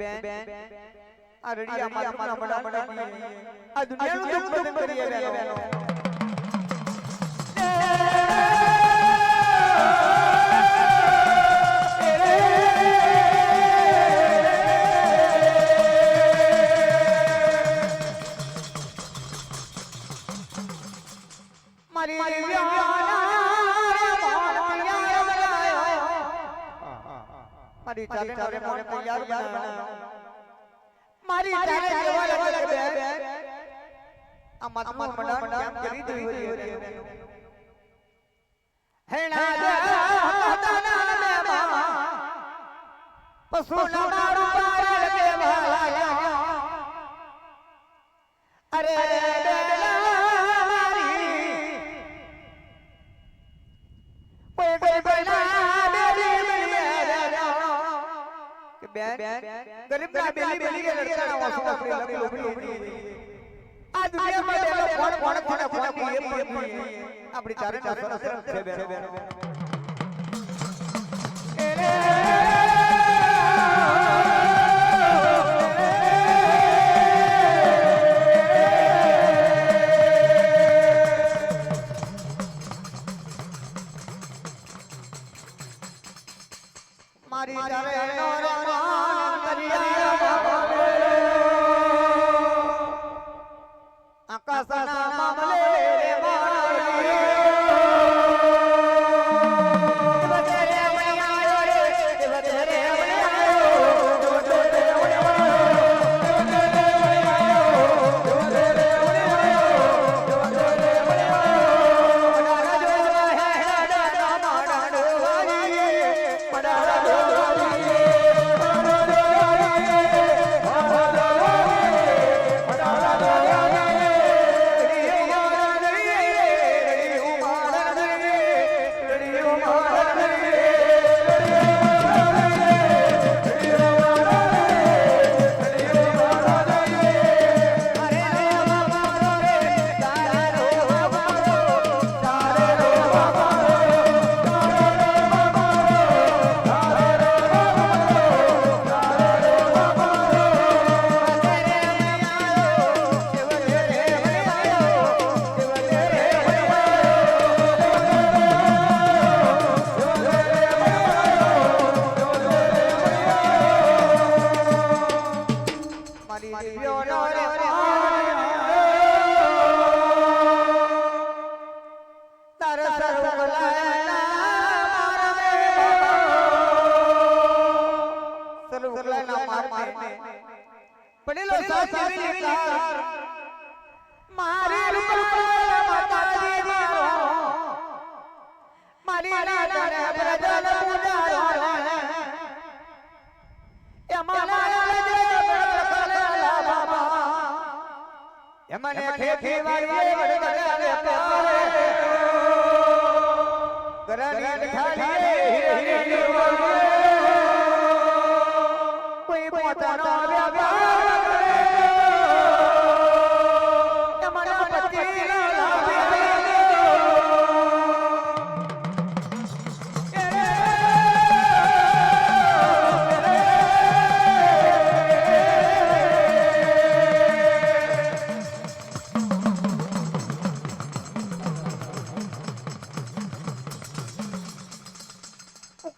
બેન આ રડિયા માતા મડા મડા આ દુનિયાનું દુઃખ બધું કરીએ બેનો? મારી ચાલે ચાલે મને તૈયાર બનાવ્યો મારી ચાલે જેવા લાગે બે આ માથું મંડા કેમ કરી જોઈ હતી હેણા હતા ના મે મા પશુ ના મારું પાર કે ભાલા અરે ગરીબ ના બેલી બેલી કે લડકા વાસો આપણે લગી લોબડી આ દુનિયામાં બેલો કોણ કોણ કોણ કોણ કી એ પણ આપણી ચારે ચારે સરસ છે બેન મારી એમને ખેતી પારે ગરાની ખાલીએ કોઈ પોતાનો વ્યાપાર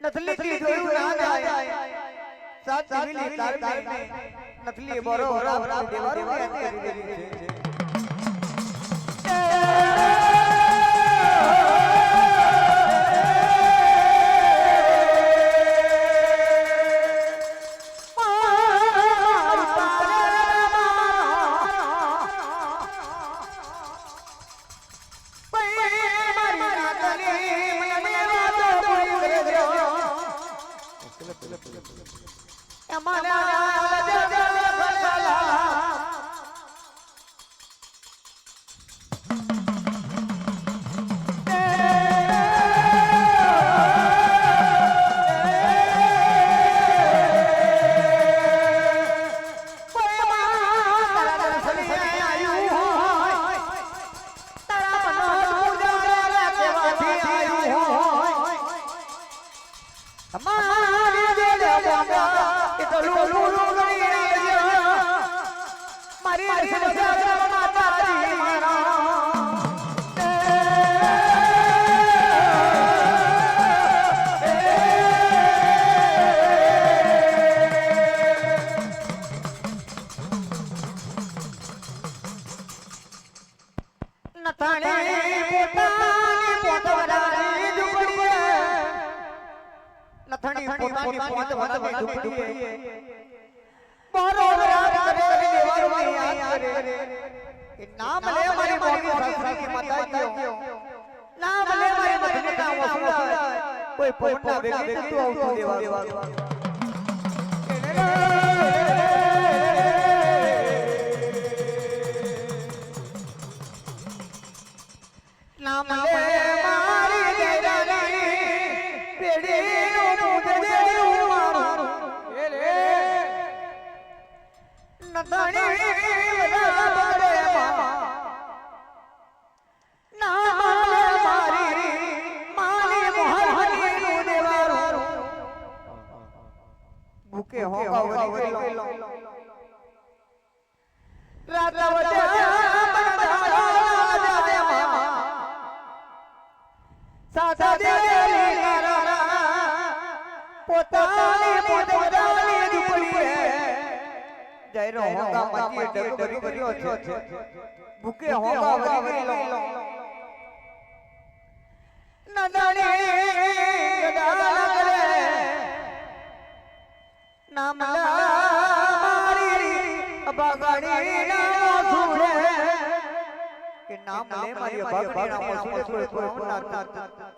નથલી કી જોયું ના જાય સાત જીલી કારણે નથલી બરો બરો દેવારું કરી દીધી છે નથાણી પોતાની પોતવરાની ઝૂંપડીએ નથાણી પોતાની પોતવરાની ઝૂંપડીએ મારો રાત કરે દેવાનું યાદ કરે. કે નામ લે મારી મોગી સાસરી માતાજીઓ નામ લે મારી મધને કામ કોઈ પોતા ભેગી તું આવતું દેવાનું લે મારી દેરાની ભૂકે હોગા વરી ગયેલો. નદાણી ગદાલા કરે. નામ મારી અબાગાડી નામ સુરે. કે નામ લે મારી અબાગાડી નામ સુરે. સુરે સુરે ના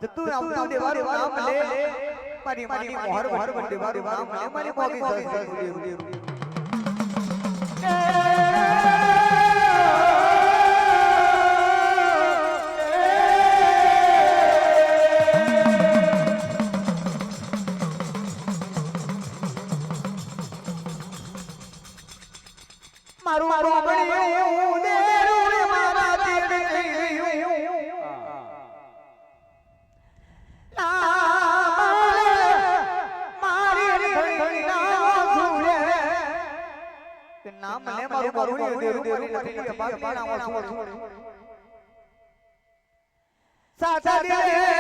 જતું આવતું દેવાનું નામ લે. મારી મારી મોહર મોહર દેવાનું નામ લે. મારી મોગી સસ મારું મારું બળ્યું દેરું મારા તેડ ગયું ઘણી ના સુરે નામ લે મારું મારું દેરું દેરું નથી કે બાકી નામ સુરે સાચા દિલે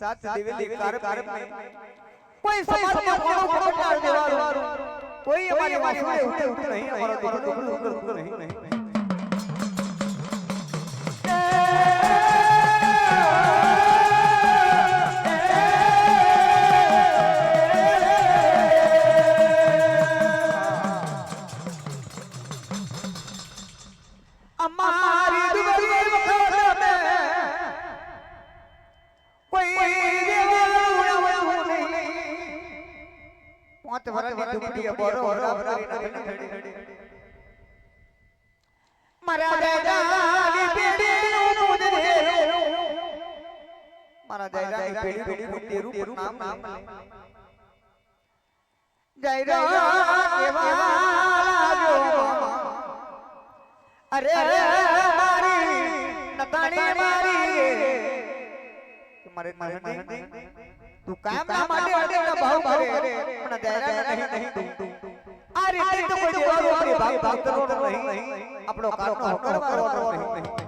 સાત દિવેલી કાર મે કોઈ સમાજને કોણો કોણો દેવારું કોઈ અમારી પાસે ઉઠે ઉઠે નહીં. અમારો દુખ ઉતરતું નહીં. તેરું નામ જય કેવા અરે મારી નતાણી મારી મારે મારે તું કામ ના માટે અડે ભાવ કરે પણ દયા નહીં નહીં આ રીતે તો કોઈ ભાગ ભાગ કરવાનો નહીં. આપણો હક કરવાનો નહીં.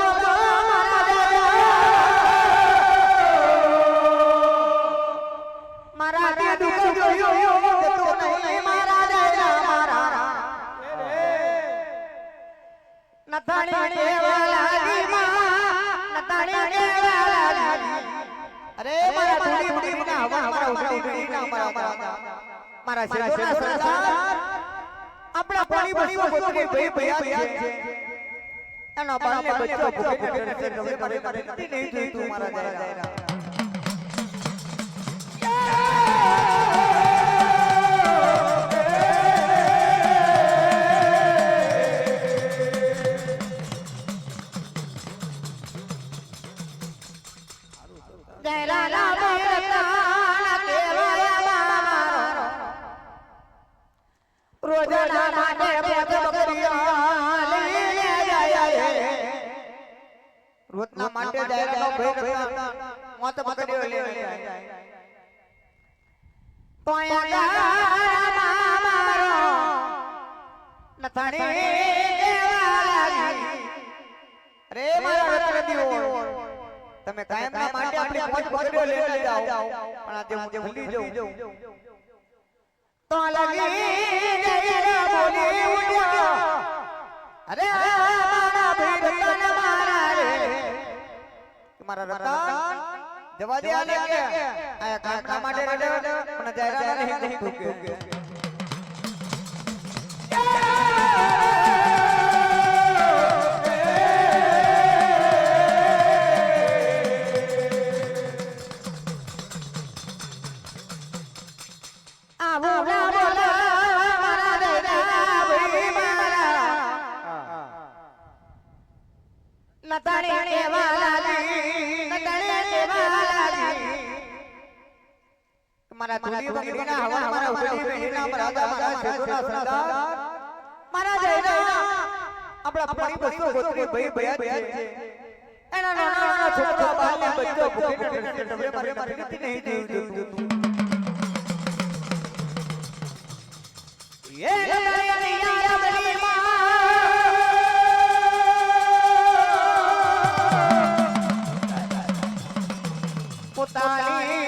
બાળને બચ્ચો ભૂખે ભૂખે રમે મારે મારે નથી તમે કાયમના માટે આપણી મોજ પકડ્યો લઈને જાઓ. પણ આજે હું ભૂલી જાઉં. તો લગી જઈને બોલી ઉડ્યો અરે મારા ભાઈ રતન મારા રે. મારા રતન જવા દે આને કે આ કાકા માટે રડે. પણ જયરા નહીં નહીં ભૂકે. નતાણી નતાણી મારા ધૂળી વગડીના હવા મારા ઉડી બેહીના મારા મારા શેઠોના સરદાર. મારા જયના આપણા પાણી બસો ગોત્રી ભાઈ ભયા છે એના નાના નાના છોકરા બાળને બચ્ચો ભૂખીને રસ્તે ટબરે મારે મારે નહીં દેવું દેવું એ પોતાની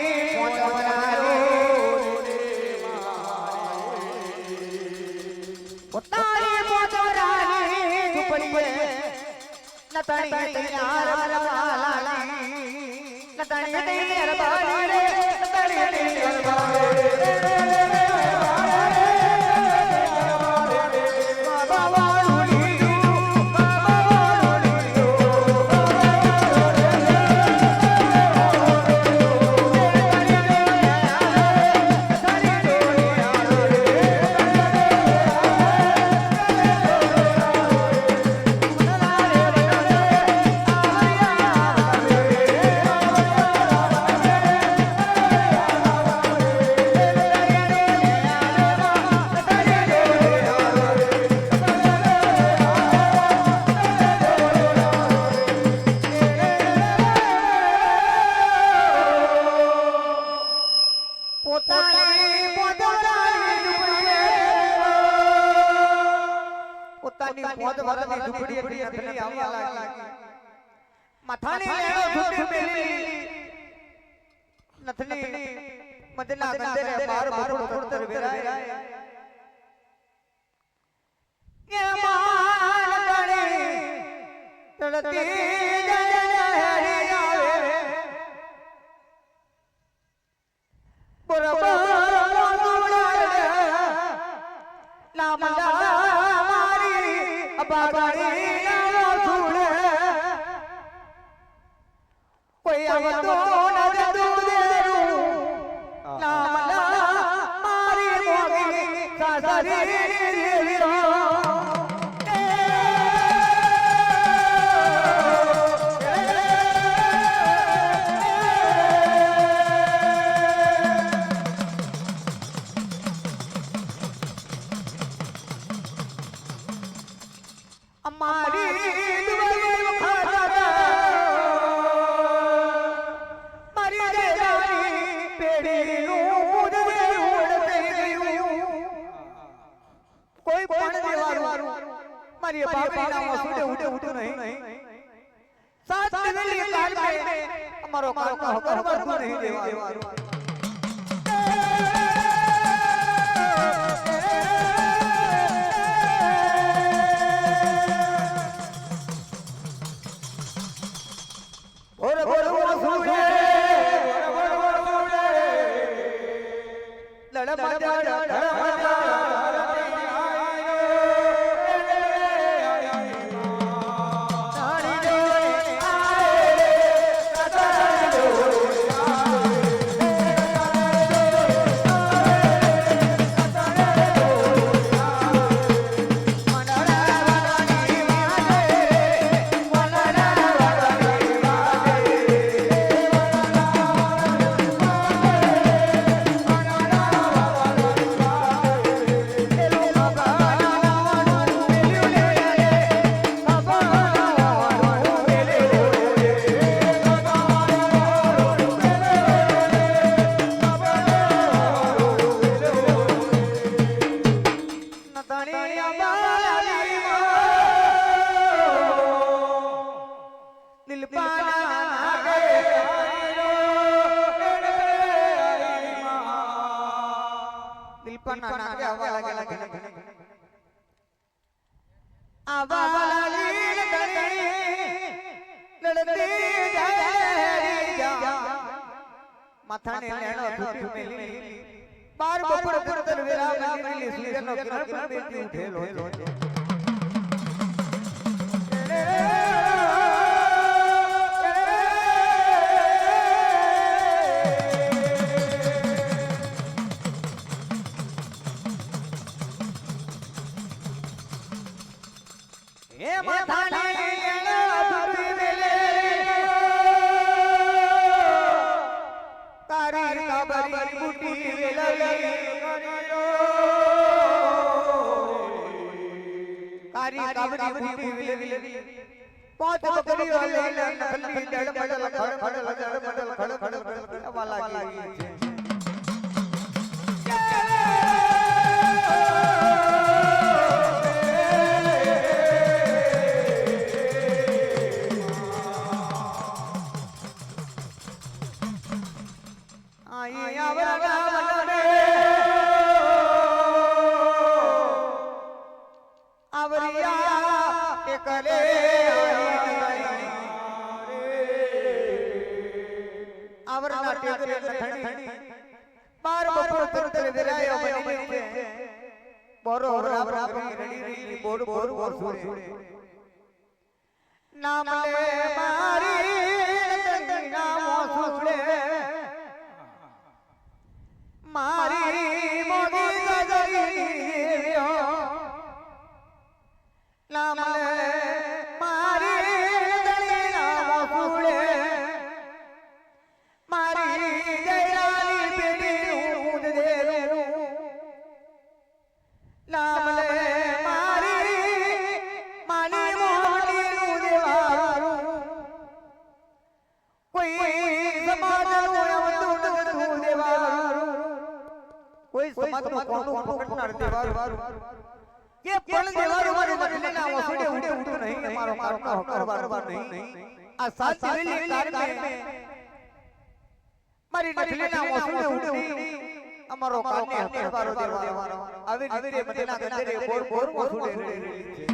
તળતી અમારી தடமா માથાને લેણો ધૂપ મેલી બાર બપોર તર વિરામ મેલી સૂર્યનો કિરણ પર બેટી ઉઠેલો છે ಕಾರಿ ಕಾಬರಿ ಬುಟಿ ವಿಲೆ ವಿಲೆ ಪಾತ ಕರಿ ಅಲ್ಲ ಅಲ್ಲ ಕಲ್ಲಿ ಡಳ ಮಡಲ ಖಡ ಖಡ ಖಡ ಖಡ ಖಡ ಖಡ ಖಡ ವಾಲಾಗಿ બાર બપોર તર તર વિરાયો બની છે બોરો રામ રામ રડી રડી બોર બોર બોર સુરે નામ સમાજનું કોનું પકડનાર દેવારું કે પણ દેવારું મારું બદલે ના ઓસડે ઉડે ઉડતું નહીં અમારો કારનો હકાર બારબાર નહીં આ સાત વેલી કારણે મારી નખલે ના ઓસડે ઉડે અમારો કારને હકાર બારો દેવારો આવી રીતે મદીના ગંદરે બોર બોર ઓસડે રે રે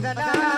Bagana. Bagana.